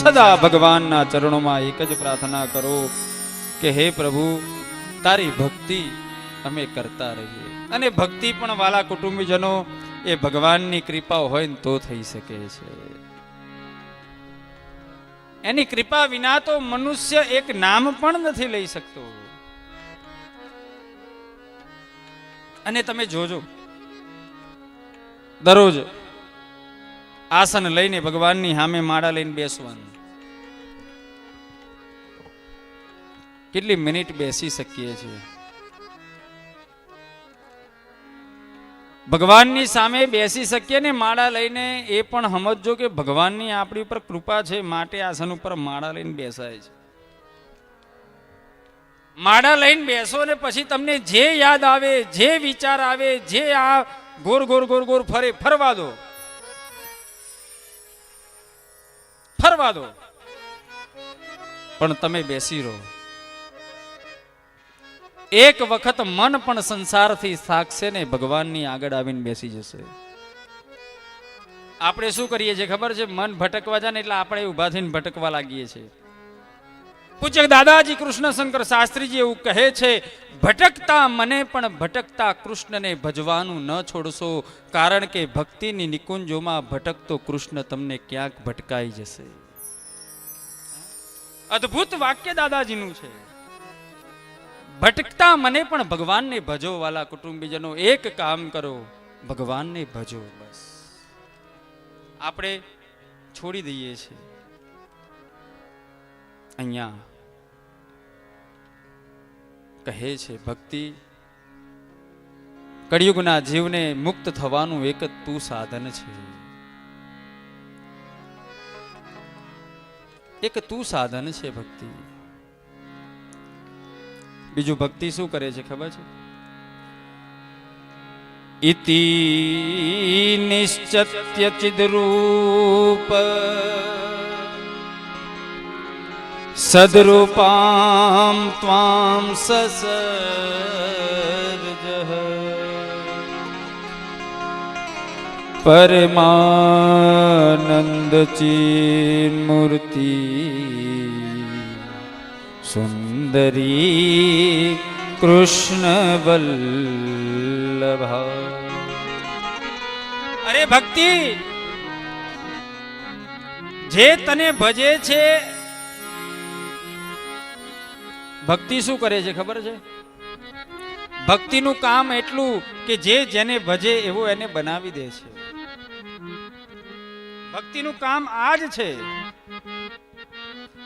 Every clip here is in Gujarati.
સદા ભગવાનના ચરણોમાં એક જ પ્રાર્થના કરો કે હે પ્રભુ, તારી ભક્તિ અમે કરતા રહીએ. અને ભક્તિ પણ વાલા કુટુંબીજનો, એ ભગવાનની કૃપા હોય ને તો થઈ શકે છે. એની કૃપા વિના તો મનુષ્ય એક નામ પણ નથી લઈ શકતો. અને તમે જોજો, દરરોજ આસન લઈને ભગવાનની સામે માળા લઈને બેસવાનું. કેટલી મિનિટ બેસી શકીએ છીએ? ભગવાનની સામે બેસી શકીએ ને માળા લઈને એ પણ સમજજો કે ભગવાનની આપણી ઉપર કૃપા છે, માટે આસન ઉપર માળા લઈને બેસાય છે. માળા લઈને બેસો ને પછી તમને જે યાદ આવે, જે વિચાર આવે, જે આ ગોર ગોર ગોર ગોર ફરે, ફરવા દો. ફરવા દો. પણ તમે બેસી રહો. એક વખત મન પણ સંસારથી થાકશે ને ભગવાનની આગળ આવીને બેસી જશે. આપણે શું કરીએ છીએ ખબર છે? મન ભટકવા જાય ને એટલે આપણે ઊભા થઈને ભટકવા લાગીએ છીએ. પૂજ્ય દાદાજી કૃષ્ણ શંકર શાસ્ત્રીજી એવું કહે છે, ભટકતા મને પણ ભટકતા કૃષ્ણને ભજવાનું ન છોડશો, કારણ કે ભક્તિની નિકુંજોમાં ભટકતો કૃષ્ણ તમને ક્યાંક ભટકાઈ જશે. અદ્ભુત વાક્ય દાદાજીનું છે. ભટકતા મને પણ ભગવાનને ભજો, વાલા કુટુંબીજનો એક કામ કરો, ભગવાનને ભજો બસ. આપણે છોડી દઈએ છીએ. અહીંયા કહે છે, ભક્તિ કળિયુગના જીવને મુક્ત થવાનું એક તું સાધન છે. એક તું સાધન છે ભક્તિ. બીજું ભક્તિ શું કરે છે ખબર છે? ઇતિ નિશ્ચત્ય ચિદરૂપ, સદરૂપામ ત્વામ સસર્જ. પરમાનંદ મૂર્તિ સુંદરી કૃષ્ણ અરે ભક્તિ જે તને ભજે છે ભક્તિ શું કરે છે ખબર છે ભક્તિનું કામ એટલું કે જે જેને ભજે એવો એને બનાવી દે છે. ભક્તિનું કામ આ જ છે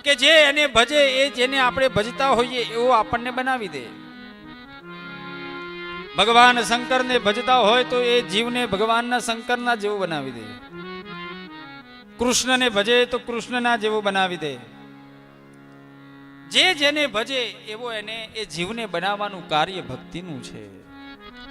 કે જે એને ભજે એ જેને આપણે ભજતા હોઈએ એવો આપણને બનાવી દે. ભગવાન શંકરને ભજતા હોય તો એ જીવને ભગવાનના શંકરના જેવો બનાવી દે. કૃષ્ણને ભજે તો કૃષ્ણના જેવો બનાવી દે. જે જેને ભજે એવો એને એ જીવને બનાવવાનું કાર્ય ભક્તિનું છે.